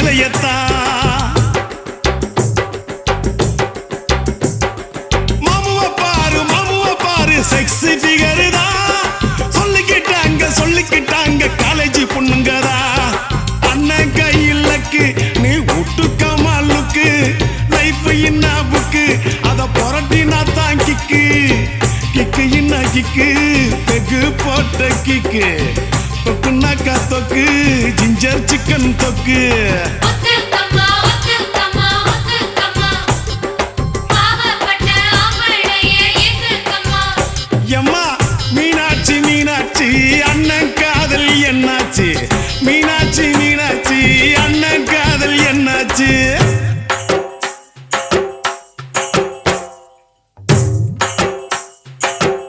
கண்ணகி மாமுவ பாரு மாமுவ பாரு sexy figure தான் சொல்லிக்கிட்டாங்க சொல்லிக்கிட்டாங்க காலேஜ் பொண்ணுங்கதா அண்ணன் கையிலக்கு நீ விட்டுக்க மாலுக்கு லைஃப் இன்னா புக்கு அத புரட்டினா தான் கிக்கு. கிக்கு இன்னா கிக்கு பெகு போட்ட கிக்கு. தொக்குனாக்கா தொக்கு. சிக்கன் தொக்கு. எம்மா மீனாட்சி மீனாட்சி.